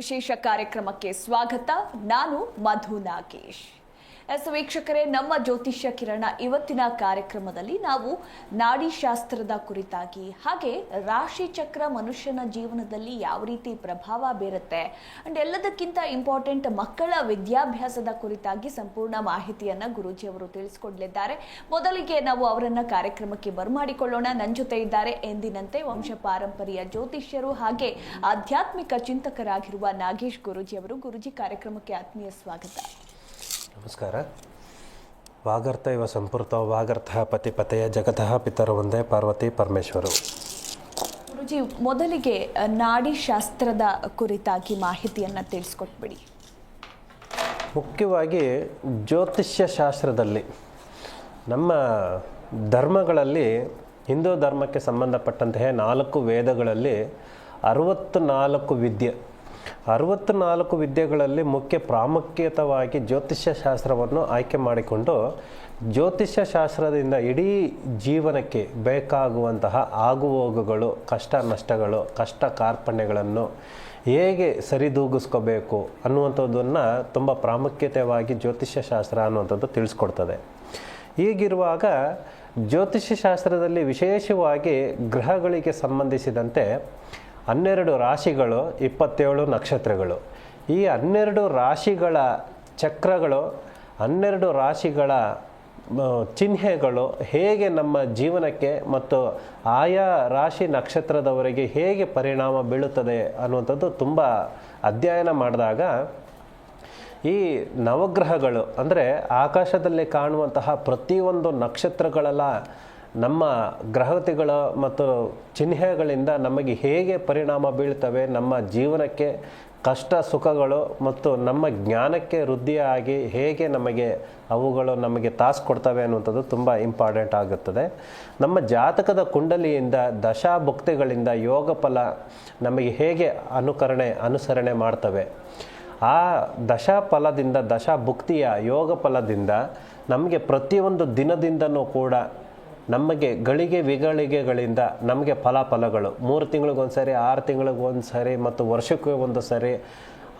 ವಿಶೇಷ ಕಾರ್ಯಕ್ರಮಕ್ಕೆ ಸ್ವಾಗತ. ನಾನು ಮಧು ನಾಗೇಶ್. ಎಸ್ ವೀಕ್ಷಕರೇ, ನಮ್ಮ ಜ್ಯೋತಿಷ್ಯ ಕಿರಣ ಇವತ್ತಿನ ಕಾರ್ಯಕ್ರಮದಲ್ಲಿ ನಾವು ನಾಡಿ ಶಾಸ್ತ್ರದ ಕುರಿತಾಗಿ, ಹಾಗೆ ರಾಶಿ ಚಕ್ರ ಮನುಷ್ಯನ ಜೀವನದಲ್ಲಿ ಯಾವ ರೀತಿ ಪ್ರಭಾವ ಬೀರುತ್ತೆ ಅಂಡ್ ಎಲ್ಲದಕ್ಕಿಂತ ಇಂಪಾರ್ಟೆಂಟ್ ಮಕ್ಕಳ ವಿದ್ಯಾಭ್ಯಾಸದ ಕುರಿತಾಗಿ ಸಂಪೂರ್ಣ ಮಾಹಿತಿಯನ್ನ ಗುರೂಜಿ ಅವರು ತಿಳಿಸಿಕೊಡಲಿದ್ದಾರೆ. ಮೊದಲಿಗೆ ನಾವು ಅವರನ್ನ ಕಾರ್ಯಕ್ರಮಕ್ಕೆ ಬರಮಾಡಿಕೊಳ್ಳೋಣ. ನನ್ನ ಜೊತೆ ಇದ್ದಾರೆ ಎಂದಿನಂತೆ ವಂಶ ಪಾರಂಪರ್ಯ ಜ್ಯೋತಿಷ್ಯರು ಹಾಗೆ ಆಧ್ಯಾತ್ಮಿಕ ಚಿಂತಕರಾಗಿರುವ ನಾಗೇಶ್ ಗುರೂಜಿ ಅವರು. ಗುರುಜಿ, ಕಾರ್ಯಕ್ರಮಕ್ಕೆ ಆತ್ಮೀಯ ಸ್ವಾಗತ. ನಮಸ್ಕಾರ. ವಾಗರ್ಥ ಇವ ಸಂಪೃತ ವಾಗರ್ಥ ಪತಿಪತೆಯ ಜಗತಃ ಪಿತರ ಒಂದೇ ಪಾರ್ವತಿ ಪರಮೇಶ್ವರು. ಗುರುಜಿ ಮೊದಲಿಗೆ ನಾಡಿ ಶಾಸ್ತ್ರದ ಕುರಿತಾಗಿ ಮಾಹಿತಿಯನ್ನು ತಿಳಿಸ್ಕೊಟ್ಬಿಡಿ. ಮುಖ್ಯವಾಗಿ ಜ್ಯೋತಿಷ್ಯ ಶಾಸ್ತ್ರದಲ್ಲಿ ನಮ್ಮ ಧರ್ಮಗಳಲ್ಲಿ ಹಿಂದೂ ಧರ್ಮಕ್ಕೆ ಸಂಬಂಧಪಟ್ಟಂತಹ ನಾಲ್ಕು ವೇದಗಳಲ್ಲಿ ಅರವತ್ತು ನಾಲ್ಕು ವಿದ್ಯೆ ಅರವತ್ತು ನಾಲ್ಕು ವಿದ್ಯೆಗಳಲ್ಲಿ ಮುಖ್ಯ ಪ್ರಾಮುಖ್ಯತವಾಗಿ ಜ್ಯೋತಿಷ್ಯ ಶಾಸ್ತ್ರವನ್ನು ಆಯ್ಕೆ ಮಾಡಿಕೊಂಡು ಜ್ಯೋತಿಷ್ಯ ಶಾಸ್ತ್ರದಿಂದ ಇಡೀ ಜೀವನಕ್ಕೆ ಬೇಕಾಗುವಂತಹ ಆಗುಹೋಗುಗಳು, ಕಷ್ಟ ನಷ್ಟಗಳು, ಕಷ್ಟ ಕಾರ್ಪಣ್ಯಗಳನ್ನು ಹೇಗೆ ಸರಿದೂಗಿಸ್ಕೋಬೇಕು ಅನ್ನುವಂಥದ್ದನ್ನು ತುಂಬ ಪ್ರಾಮುಖ್ಯತೆಯಾಗಿ ಜ್ಯೋತಿಷ್ಯ ಶಾಸ್ತ್ರ ಅನ್ನುವಂಥದ್ದು ತಿಳಿಸ್ಕೊಡ್ತದೆ. ಹೀಗಿರುವಾಗ ಜ್ಯೋತಿಷ್ಯ ಶಾಸ್ತ್ರದಲ್ಲಿ ವಿಶೇಷವಾಗಿ ಗ್ರಹಗಳಿಗೆ ಸಂಬಂಧಿಸಿದಂತೆ ಹನ್ನೆರಡು ರಾಶಿಗಳು, ಇಪ್ಪತ್ತೇಳು ನಕ್ಷತ್ರಗಳು. ಈ ಹನ್ನೆರಡು ರಾಶಿಗಳ ಚಕ್ರಗಳು, ಹನ್ನೆರಡು ರಾಶಿಗಳ ಚಿಹ್ನೆಗಳು ಹೇಗೆ ನಮ್ಮ ಜೀವನಕ್ಕೆ ಮತ್ತು ಆಯಾ ರಾಶಿ ನಕ್ಷತ್ರದವರೆಗೆ ಹೇಗೆ ಪರಿಣಾಮ ಬೀಳುತ್ತದೆ ಅನ್ನುವಂಥದ್ದು ತುಂಬ ಅಧ್ಯಯನ ಮಾಡಿದಾಗ, ಈ ನವಗ್ರಹಗಳು ಅಂದರೆ ಆಕಾಶದಲ್ಲಿ ಕಾಣುವಂತಹ ಪ್ರತಿಯೊಂದು ನಕ್ಷತ್ರಗಳೆಲ್ಲ ನಮ್ಮ ಗ್ರಹತೆಗಳ ಮತ್ತು ಚಿಹ್ನೆಗಳಿಂದ ನಮಗೆ ಹೇಗೆ ಪರಿಣಾಮ ಬೀಳ್ತವೆ, ನಮ್ಮ ಜೀವನಕ್ಕೆ ಕಷ್ಟ ಸುಖಗಳು ಮತ್ತು ನಮ್ಮ ಜ್ಞಾನಕ್ಕೆ ವೃದ್ಧಿಯಾಗಿ ಹೇಗೆ ನಮಗೆ ಅವುಗಳು ನಮಗೆ ತಾಸು ಕೊಡ್ತವೆ ಅನ್ನುವಂಥದ್ದು ತುಂಬ ಇಂಪಾರ್ಟೆಂಟ್ ಆಗುತ್ತದೆ. ನಮ್ಮ ಜಾತಕದ ಕುಂಡಲಿಯಿಂದ, ದಶಾಭುಕ್ತಿಗಳಿಂದ ಯೋಗ ಫಲ ನಮಗೆ ಹೇಗೆ ಅನುಕರಣೆ, ಅನುಸರಣೆ ಮಾಡ್ತವೆ. ಆ ದಶಾ ಫಲದಿಂದ ದಶಾ ಭುಕ್ತಿಯ ಯೋಗ ಫಲದಿಂದ ನಮಗೆ ಪ್ರತಿಯೊಂದು ದಿನದಿಂದನೂ ಕೂಡ ನಮಗೆ ಗಳಿಗೆ ವಿಗಳಿಗೆಗಳಿಂದ ನಮಗೆ ಫಲಾಫಲಗಳು. ಮೂರು ತಿಂಗಳಿಗೊಂದ್ಸರಿ ಆರು ತಿಂಗಳಿಗೊಂದು ಸರಿ ಮತ್ತು ವರ್ಷಕ್ಕೆ ಒಂದು ಸರಿ,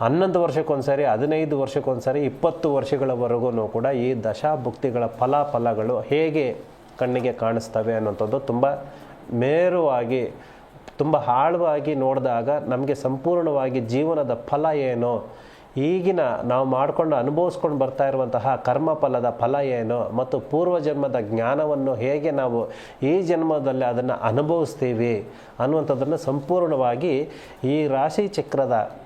ಹನ್ನೊಂದು ವರ್ಷಕ್ಕೊಂದು ಸರಿ, ಹದಿನೈದು ವರ್ಷಕ್ಕೊಂದು ಸರಿ, ಇಪ್ಪತ್ತು ವರ್ಷಗಳವರೆಗೂ ಕೂಡ ಈ ದಶಾಭುಕ್ತಿಗಳ ಫಲಾಫಲಗಳು ಹೇಗೆ ಕಣ್ಣಿಗೆ ಕಾಣಿಸ್ತವೆ ಅನ್ನೋಂಥದ್ದು ತುಂಬ ಮೇರುವಾಗಿ, ತುಂಬ ಆಳವಾಗಿ ನೋಡಿದಾಗ ನಮಗೆ ಸಂಪೂರ್ಣವಾಗಿ ಜೀವನದ ಫಲ ಏನು? ಈಗಿನ ನಾವು ಮಾಡಿಕೊಂಡು ಅನುಭವಿಸ್ಕೊಂಡು ಬರ್ತಾ ಇರುವಂತಹ ಕರ್ಮಫಲದ ಫಲ ಏನು ಮತ್ತು ಪೂರ್ವಜನ್ಮದ ಜ್ಞಾನವನ್ನು ಹೇಗೆ ನಾವು ಈ ಜನ್ಮದಲ್ಲಿ ಅದನ್ನು ಅನುಭವಿಸ್ತೀವಿ ಅನ್ನುವಂಥದ್ದನ್ನು ಸಂಪೂರ್ಣವಾಗಿ ಈ ರಾಶಿ ಚಕ್ರದ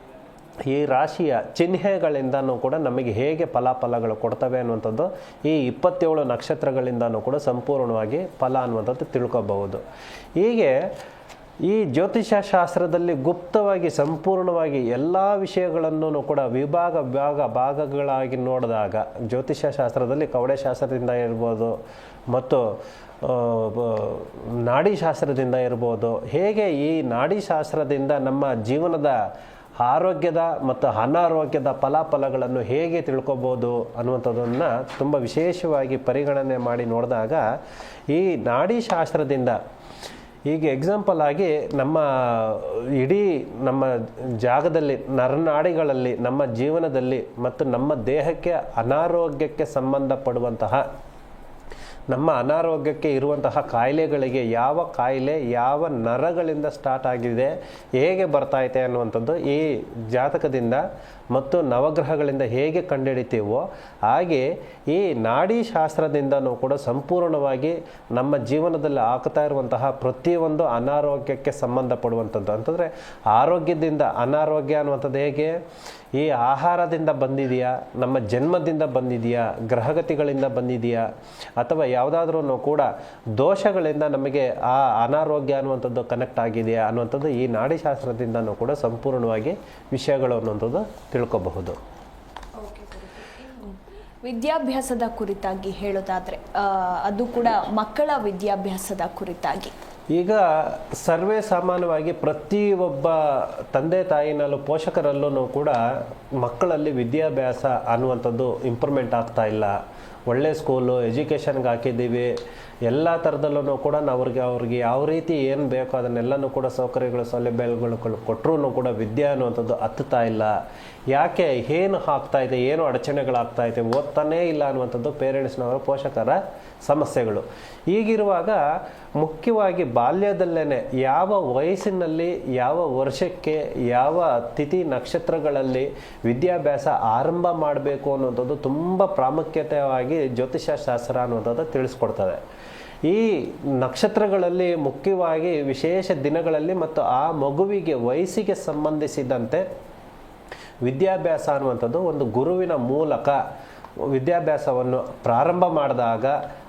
ಈ ರಾಶಿಯ ಚಿಹ್ನೆಗಳಿಂದನೂ ಕೂಡ ನಮಗೆ ಹೇಗೆ ಫಲಾಫಲಗಳು ಕೊಡ್ತವೆ ಅನ್ನುವಂಥದ್ದು ಈ ಇಪ್ಪತ್ತೇಳು ನಕ್ಷತ್ರಗಳಿಂದನೂ ಕೂಡ ಸಂಪೂರ್ಣವಾಗಿ ಫಲ ಅನ್ನುವಂಥದ್ದು ತಿಳ್ಕೊಬಹುದು. ಹೀಗೆ ಈ ಜ್ಯೋತಿಷ ಶಾಸ್ತ್ರದಲ್ಲಿ ಗುಪ್ತವಾಗಿ ಸಂಪೂರ್ಣವಾಗಿ ಎಲ್ಲ ವಿಷಯಗಳನ್ನು ಕೂಡ ವಿಭಾಗ ವಿಭಾಗ ಭಾಗಗಳಾಗಿ ನೋಡಿದಾಗ ಜ್ಯೋತಿಷ ಶಾಸ್ತ್ರದಲ್ಲಿ ಕವಡೆ ಶಾಸ್ತ್ರದಿಂದ ಇರ್ಬೋದು ಮತ್ತು ನಾಡಿಶಾಸ್ತ್ರದಿಂದ ನಾಡಿ ಶಾಸ್ತ್ರದಿಂದ ಇರ್ಬೋದು. ಹೇಗೆ ಈ ನಾಡಿ ಶಾಸ್ತ್ರದಿಂದ ನಮ್ಮ ಜೀವನದ ಆರೋಗ್ಯದ ಮತ್ತು ಅನಾರೋಗ್ಯದ ಫಲಾಫಲಗಳನ್ನು ಹೇಗೆ ತಿಳ್ಕೊಬೋದು ಅನ್ನುವಂಥದ್ದನ್ನು ತುಂಬ ವಿಶೇಷವಾಗಿ ಪರಿಗಣನೆ ಮಾಡಿ ನೋಡಿದಾಗ ಈ ನಾಡಿ ಶಾಸ್ತ್ರದಿಂದ ಈಗ ಎಕ್ಸಾಂಪಲ್ ಆಗಿ ನಮ್ಮ ಇಡೀ ನಮ್ಮ ಜಾಗದಲ್ಲಿ ನರನಾಡಿಗಳಲ್ಲಿ, ನಮ್ಮ ಜೀವನದಲ್ಲಿ ಮತ್ತು ನಮ್ಮ ದೇಹಕ್ಕೆ ಅನಾರೋಗ್ಯಕ್ಕೆ ಸಂಬಂಧಪಡುವಂತಹ, ನಮ್ಮ ಅನಾರೋಗ್ಯಕ್ಕೆ ಇರುವಂತಹ ಕಾಯಿಲೆಗಳಿಗೆ ಯಾವ ಕಾಯಿಲೆ, ಯಾವ ನರಗಳಿಂದ ಸ್ಟಾರ್ಟ್ ಆಗಿದೆ, ಹೇಗೆ ಬರ್ತಾಯಿದೆ ಅನ್ನುವಂಥದ್ದು ಈ ಜಾತಕದಿಂದ ಮತ್ತು ನವಗ್ರಹಗಳಿಂದ ಹೇಗೆ ಕಂಡುಹಿಡಿತೀವೋ ಹಾಗೆ ಈ ನಾಡಿ ಶಾಸ್ತ್ರದಿಂದನೂ ಕೂಡ ಸಂಪೂರ್ಣವಾಗಿ ನಮ್ಮ ಜೀವನದಲ್ಲಿ ಆಗ್ತಾ ಇರುವಂತಹ ಪ್ರತಿಯೊಂದು ಅನಾರೋಗ್ಯಕ್ಕೆ ಸಂಬಂಧಪಡುವಂಥದ್ದು. ಅಂತಂದರೆ ಆರೋಗ್ಯದಿಂದ ಅನಾರೋಗ್ಯ ಅನ್ನುವಂಥದ್ದು ಹೇಗೆ? ಈ ಆಹಾರದಿಂದ ಬಂದಿದೆಯಾ? ನಮ್ಮ ಜನ್ಮದಿಂದ ಬಂದಿದೆಯಾ? ಗ್ರಹಗತಿಗಳಿಂದ ಬಂದಿದೆಯಾ? ಅಥವಾ ಯಾವುದಾದ್ರೂ ಕೂಡ ದೋಷಗಳಿಂದ ನಮಗೆ ಆ ಅನಾರೋಗ್ಯ ಅನ್ನುವಂಥದ್ದು ಕನೆಕ್ಟ್ ಆಗಿದೆಯಾ ಅನ್ನುವಂಥದ್ದು ಈ ನಾಡಿಶಾಸ್ತ್ರದಿಂದನೂ ಕೂಡ ಸಂಪೂರ್ಣವಾಗಿ ವಿಷಯಗಳು ಅನ್ನುವಂಥದ್ದು ತಿಳ್ಕೊಬಹುದು. ವಿದ್ಯಾಭ್ಯಾಸದ ಕುರಿತಾಗಿ ಹೇಳೋದಾದರೆ ಅದು ಕೂಡ ಮಕ್ಕಳ ವಿದ್ಯಾಭ್ಯಾಸದ ಕುರಿತಾಗಿ. ಈಗ ಸರ್ವೇ ಸಾಮಾನ್ಯವಾಗಿ ಪ್ರತಿಯೊಬ್ಬ ತಂದೆ ತಾಯಿನಲ್ಲೂ ಪೋಷಕರಲ್ಲೂ ಕೂಡ ಮಕ್ಕಳಲ್ಲಿ ವಿದ್ಯಾಭ್ಯಾಸ ಅನ್ನುವಂಥದ್ದು ಇಂಪ್ರೂವ್ಮೆಂಟ್ ಆಗ್ತಾ ಇಲ್ಲ. ಒಳ್ಳೆ ಸ್ಕೂಲು ಎಜುಕೇಷನ್ಗೆ ಹಾಕಿದ್ದೀವಿ. ಎಲ್ಲ ಥರದಲ್ಲೂ ಕೂಡ ಅವ್ರಿಗೆ ಅವ್ರಿಗೆ ಯಾವ ರೀತಿ ಏನು ಬೇಕೋ ಅದನ್ನೆಲ್ಲನೂ ಕೂಡ ಸೌಕರ್ಯಗಳು, ಸೌಲಭ್ಯಗಳು ಕೊಟ್ಟರು ಕೂಡ ವಿದ್ಯೆ ಅನ್ನುವಂಥದ್ದು ಹತ್ತುತ್ತಾ ಇಲ್ಲ. ಯಾಕೆ ಏನು ಆಗ್ತಾ ಇದೆ, ಏನು ಅಡಚಣೆಗಳಾಗ್ತಾ ಇದೆ ಓದ್ತಾನೇ ಇಲ್ಲ ಅನ್ನುವಂಥದ್ದು ಪೇರೆಂಟ್ಸ್ನವರ ಪೋಷಕರ ಸಮಸ್ಯೆಗಳು. ಈಗಿರುವಾಗ ಮುಖ್ಯವಾಗಿ ಬಾಲ್ಯದಲ್ಲೇ ಯಾವ ವಯಸ್ಸಿನಲ್ಲಿ, ಯಾವ ವರ್ಷಕ್ಕೆ, ಯಾವ ತಿಥಿ ನಕ್ಷತ್ರಗಳಲ್ಲಿ ವಿದ್ಯಾಭ್ಯಾಸ ಆರಂಭ ಮಾಡಬೇಕು ಅನ್ನೋಂಥದ್ದು ತುಂಬ ಪ್ರಾಮುಖ್ಯತೆಯಾಗಿ ಜ್ಯೋತಿಷ್ಯ ಶಾಸ್ತ್ರ ಅನ್ನುವಂಥದ್ದು ತಿಳಿಸ್ಕೊಡ್ತದೆ. ಈ ನಕ್ಷತ್ರಗಳಲ್ಲಿ ಮುಖ್ಯವಾಗಿ ವಿಶೇಷ ದಿನಗಳಲ್ಲಿ ಮತ್ತು ಆ ಮಗುವಿಗೆ ವಯಸ್ಸಿಗೆ ಸಂಬಂಧಿಸಿದಂತೆ ವಿದ್ಯಾಭ್ಯಾಸ ಅನ್ನುವಂಥದ್ದು ಒಂದು ಗುರುವಿನ ಮೂಲಕ ವಿದ್ಯಾಭ್ಯಾಸವನ್ನು ಪ್ರಾರಂಭ ಮಾಡಿದಾಗ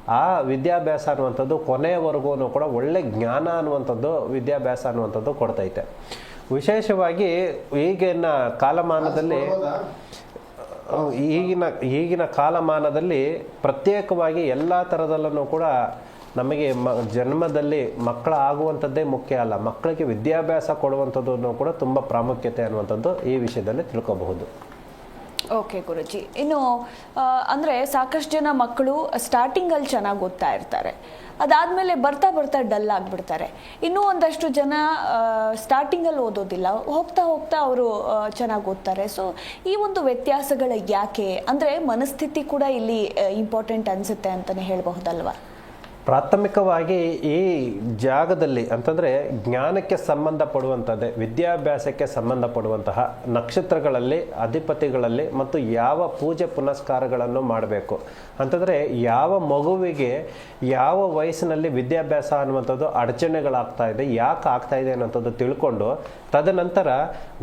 ಆ ವಿದ್ಯಾಭ್ಯಾಸ ಅನ್ನುವಂಥದ್ದು ಕೊನೆಯವರೆಗೂ ಕೂಡ ಒಳ್ಳೆ ಜ್ಞಾನ ಅನ್ನುವಂಥದ್ದು ವಿದ್ಯಾಭ್ಯಾಸ ಅನ್ನುವಂಥದ್ದು ಕೊಡ್ತೈತೆ. ವಿಶೇಷವಾಗಿ ಈಗಿನ ಕಾಲಮಾನದಲ್ಲಿ, ಈಗಿನ ಈಗಿನ ಕಾಲಮಾನದಲ್ಲಿ ಪ್ರತ್ಯೇಕವಾಗಿ ಎಲ್ಲ ಥರದಲ್ಲೂ ಕೂಡ ನಮಗೆ ಮ, ಜನ್ಮದಲ್ಲಿ ಮಕ್ಕಳ ಆಗುವಂಥದ್ದೇ ಮುಖ್ಯ ಅಲ್ಲ. ಮಕ್ಕಳಿಗೆ ವಿದ್ಯಾಭ್ಯಾಸ ಕೊಡುವಂಥದ್ದು ಕೂಡ ತುಂಬ ಪ್ರಾಮುಖ್ಯತೆ ಅನ್ನುವಂಥದ್ದು ಈ ವಿಷಯದಲ್ಲಿ ತಿಳ್ಕೊಬಹುದು. ಓಕೆ ಗುರುಜಿ ಇನ್ನು ಅಂದರೆ ಸಾಕಷ್ಟು ಜನ ಮಕ್ಕಳು ಸ್ಟಾರ್ಟಿಂಗಲ್ಲಿ ಚೆನ್ನಾಗಿ ಓದ್ತಾ ಇರ್ತಾರೆ. ಅದಾದಮೇಲೆ ಬರ್ತಾ ಬರ್ತಾ ಡಲ್ ಆಗಿಬಿಡ್ತಾರೆ. ಇನ್ನೂ ಒಂದಷ್ಟು ಜನ ಸ್ಟಾರ್ಟಿಂಗಲ್ಲಿ ಓದೋದಿಲ್ಲ. ಹೋಗ್ತಾ ಹೋಗ್ತಾ ಅವರು ಚೆನ್ನಾಗಿ ಓದ್ತಾರೆ. ಸೊ ಈ ಒಂದು ವ್ಯತ್ಯಾಸಗಳ ಯಾಕೆ? ಅಂದರೆ ಮನಸ್ಥಿತಿ ಕೂಡ ಇಲ್ಲಿ ಇಂಪಾರ್ಟೆಂಟ್ ಅನಿಸುತ್ತೆ ಅಂತಲೇ ಹೇಳಬಹುದಲ್ವಾ? ಪ್ರಾಥಮಿಕವಾಗಿ ಈ ಜಾಗದಲ್ಲಿ ಅಂತಂದರೆ ಜ್ಞಾನಕ್ಕೆ ಸಂಬಂಧಪಡುವಂಥದ್ದೇ ವಿದ್ಯಾಭ್ಯಾಸಕ್ಕೆ ಸಂಬಂಧಪಡುವಂತಹ ನಕ್ಷತ್ರಗಳಲ್ಲಿ, ಅಧಿಪತಿಗಳಲ್ಲಿ ಮತ್ತು ಯಾವ ಪೂಜೆ ಪುನಸ್ಕಾರಗಳನ್ನು ಮಾಡಬೇಕು. ಅಂತಂದರೆ ಯಾವ ಮಗುವಿಗೆ ಯಾವ ವಯಸ್ಸಿನಲ್ಲಿ ವಿದ್ಯಾಭ್ಯಾಸ ಅನ್ನುವಂಥದ್ದು ಅಡಚಣೆಗಳಾಗ್ತಾ ಇದೆ, ಯಾಕೆ ಆಗ್ತಾ ಇದೆ ಅನ್ನೋಂಥದ್ದು ತಿಳ್ಕೊಂಡು, ತದನಂತರ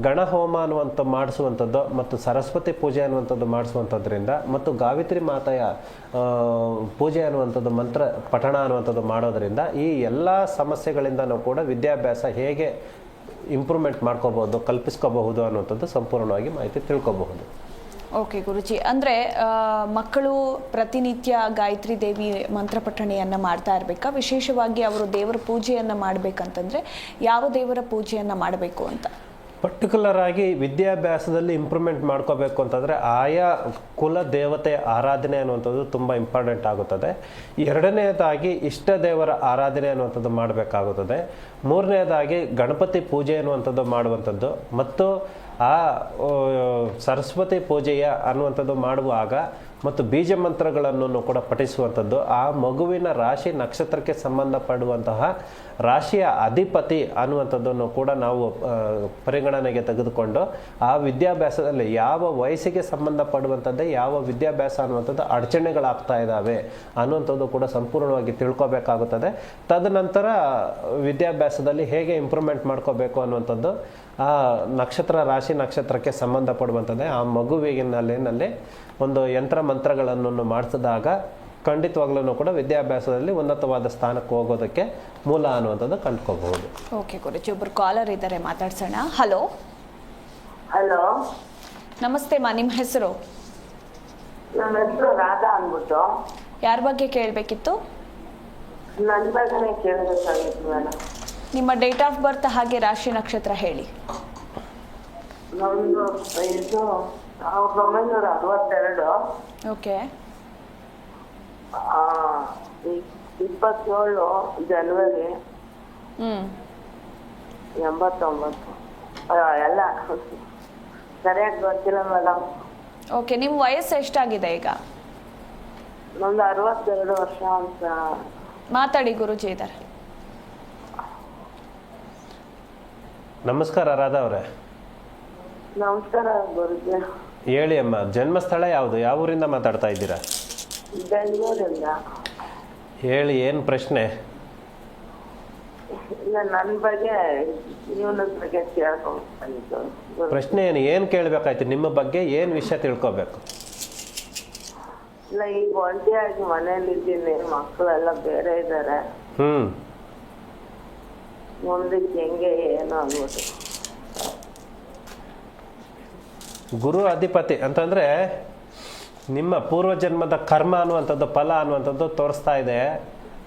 ಗಣಹೋಮ ಅನ್ನುವಂಥ ಮಾಡಿಸುವಂಥದ್ದು ಮತ್ತು ಸರಸ್ವತಿ ಪೂಜೆ ಅನ್ನುವಂಥದ್ದು ಮಾಡಿಸುವಂಥದ್ರಿಂದ ಮತ್ತು ಗಾವಿತ್ರಿ ಮಾತೆಯ ಪೂಜೆ ಅನ್ನುವಂಥದ್ದು ಮಂತ್ರ ಪಠಣ ಅನ್ನುವಂಥದ್ದು ಮಾಡೋದರಿಂದ ಈ ಎಲ್ಲ ಸಮಸ್ಯೆಗಳಿಂದನೂ ಕೂಡ ವಿದ್ಯಾಭ್ಯಾಸ ಹೇಗೆ ಇಂಪ್ರೂವ್ಮೆಂಟ್ ಮಾಡ್ಕೋಬಹುದು, ಕಲ್ಪಿಸ್ಕೋಬಹುದು ಅನ್ನುವಂಥದ್ದು ಸಂಪೂರ್ಣವಾಗಿ ಮಾಹಿತಿ ತಿಳ್ಕೊಬಹುದು. ಓಕೆ ಗುರುಜಿ. ಅಂದರೆ ಮಕ್ಕಳು ಪ್ರತಿನಿತ್ಯ ಗಾಯತ್ರಿ ದೇವಿ ಮಂತ್ರ ಪಠಣೆಯನ್ನು ಮಾಡ್ತಾ ಇರಬೇಕಾ? ವಿಶೇಷವಾಗಿ ಅವರು ದೇವರ ಪೂಜೆಯನ್ನು ಮಾಡಬೇಕಂತಂದರೆ ಯಾವ ದೇವರ ಪೂಜೆಯನ್ನು ಮಾಡಬೇಕು ಅಂತ? ಪರ್ಟಿಕ್ಯುಲರ್ ಆಗಿ ವಿದ್ಯಾಭ್ಯಾಸದಲ್ಲಿ ಇಂಪ್ರೂವ್ಮೆಂಟ್ ಮಾಡ್ಕೋಬೇಕು ಅಂತಂದರೆ ಆಯಾ ಕುಲ ದೇವತೆ ಆರಾಧನೆ ಅನ್ನುವಂಥದ್ದು ತುಂಬ ಇಂಪಾರ್ಟೆಂಟ್ ಆಗುತ್ತದೆ. ಎರಡನೇದಾಗಿ ಇಷ್ಟ ದೇವರ ಆರಾಧನೆ ಅನ್ನುವಂಥದ್ದು ಮಾಡಬೇಕಾಗುತ್ತದೆ. ಮೂರನೇದಾಗಿ ಗಣಪತಿ ಪೂಜೆ ಅನ್ನುವಂಥದ್ದು ಮಾಡುವಂಥದ್ದು. ಮತ್ತು ಆ, ಸರಸ್ವತಿ ಪೂಜೆಯ ಅನ್ನುವಂಥದ್ದು ಮಾಡುವಾಗ ಮತ್ತು ಬೀಜ ಮಂತ್ರಗಳನ್ನು ಕೂಡ ಪಠಿಸುವಂಥದ್ದು. ಆ ಮಗುವಿನ ರಾಶಿ ನಕ್ಷತ್ರಕ್ಕೆ ಸಂಬಂಧಪಡುವಂತಹ ರಾಶಿಯ ಅಧಿಪತಿ ಅನ್ನುವಂಥದ್ದನ್ನು ಕೂಡ ನಾವು ಪರಿಗಣನೆಗೆ ತೆಗೆದುಕೊಂಡು ಆ ವಿದ್ಯಾಭ್ಯಾಸದಲ್ಲಿ ಯಾವ ವಯಸ್ಸಿಗೆ ಸಂಬಂಧಪಡುವಂಥದ್ದೇ, ಯಾವ ವಿದ್ಯಾಭ್ಯಾಸ ಅನ್ನುವಂಥದ್ದು ಅಡಚಣೆಗಳಾಗ್ತಾ ಇದ್ದಾವೆ ಅನ್ನುವಂಥದ್ದು ಕೂಡ ಸಂಪೂರ್ಣವಾಗಿ ತಿಳ್ಕೊಬೇಕಾಗುತ್ತದೆ. ತದನಂತರ ವಿದ್ಯಾಭ್ಯಾಸದಲ್ಲಿ ಹೇಗೆ ಇಂಪ್ರೂವ್ಮೆಂಟ್ ಮಾಡ್ಕೋಬೇಕು ಅನ್ನುವಂಥದ್ದು. ಆ ನಕ್ಷತ್ರ ರಾಶಿ ನಕ್ಷತ್ರಕ್ಕೆ ಸಂಬಂಧಪಡುವಂಥದ್ದೇ ಆ ಮಗುವಿನಲ್ಲಿ ಒಂದು ಯಂತ್ರ ಮಂತ್ರಗಳನ್ನು ಮಾಡಿಸಿದಾಗ ಖಂಡಿತವಾಗ್ಲೂ ಕೂಡ ವಿದ್ಯಾಭ್ಯಾಸದಲ್ಲಿ ಉನ್ನತವಾದ ಸ್ಥಾನಕ್ಕೆ ಹೋಗೋದಕ್ಕೆ ಮೂಲ ಅನ್ನುವಂಥದ್ದು ಕಂಡ್ಕೋಬಹುದು ಓಕೆ ಗುರುಜಿ ಒಬ್ಬರು ಕಾಲರ್ ಇದ್ದಾರೆ ಮಾತಾಡ್ಸೋಣ. ಹಲೋ ಹಲೋ ನಮಸ್ತೆ ಮಾ ನಿಮ್ಮ ಹೆಸರು? ನಮ್ಮ ಹೆಸರು ರಾಧಾ ಅಂದ್ಬಿಟ್ಟು. ಯಾರ ಬಗ್ಗೆ ಕೇಳಬೇಕಿತ್ತು? ನನ್ನ ಬಗ್ಗೆ ಕೇಳಬೇಕಾಗಿತ್ತು ಮೇಡಮ್. ನಿಮ್ಮ ಡೇಟ್ ಆಫ್ ಬರ್ತ್ ಹಾಗೆ ರಾಶಿ ನಕ್ಷತ್ರ ಹೇಳಿ. ನಮ್ದು ಇದು ಸಾವಿರದ ಒಂಬೈನೂರ ಅರವತ್ತೆರಡು. ಓಕೆ ಆ, ಇ- ಇಪ್ಪತ್ತೇಳು ಜನವರಿ ಹ್ಞೂ ಎಂಬತ್ತೊಂಬತ್ತು. ಆ, ಎಲ್ಲ ಸರಿಯಾಗಿ ಗೊತ್ತಿಲ್ಲ ಮೇಡಮ್ ಓಕೆ ನಿಮ್ಮ ವಯಸ್ಸು ಎಷ್ಟಾಗಿದೆ ಈಗ? ನಮ್ದು ಅರವತ್ತೆರಡು ವರ್ಷ ಅಂತ. ಮಾತಾಡಿ ಗುರುಜಿ ಇದ್ದಾರೆ ನಮಸ್ಕಾರ ರಾಧ ಅವರೇ. ನಮಸ್ಕಾರ ಗುರುಜಿ. ಹೇಳಿ ಅಮ್ಮ ಜನ್ಮಸ್ಥಳ ಯಾವುದು? ಯಾವ ಊರಿಂದ ಮಾತಾಡ್ತಾ ಇದ್ದೀರಾ? ಬೆಂಗಳೂರಿಂದ. ಹೇಳಿ ಏನು ಪ್ರಶ್ನೆ? ನನ್ನ ಬಗ್ಗೆ ಜೀವನದ ಬಗ್ಗೆ ಕೇಳ್ಕೊಂಡು ಪ್ರಶ್ನೆ ಏನು ಏನು ಕೇಳಬೇಕಾಯ್ತು? ನಿಮ್ಮ ಬಗ್ಗೆ ಏನು ವಿಷಯ ತಿಳ್ಕೊಬೇಕು? ಇಲ್ಲ ಈಗ ಒಂಟಿಯಾಗಿ ಮನೇಲಿ ಇದ್ದೀನಿ ಮಕ್ಕಳೆಲ್ಲ ಬೇರೆ ಇದ್ದಾರೆ. ಹ್ಞೂ ಗುರು ಅಧಿಪತಿ ಅಂತಂದರೆ ನಿಮ್ಮ ಪೂರ್ವಜನ್ಮದ ಕರ್ಮ ಅನ್ನುವಂಥದ್ದು, ಫಲ ಅನ್ನುವಂಥದ್ದು ತೋರಿಸ್ತಾ ಇದೆ.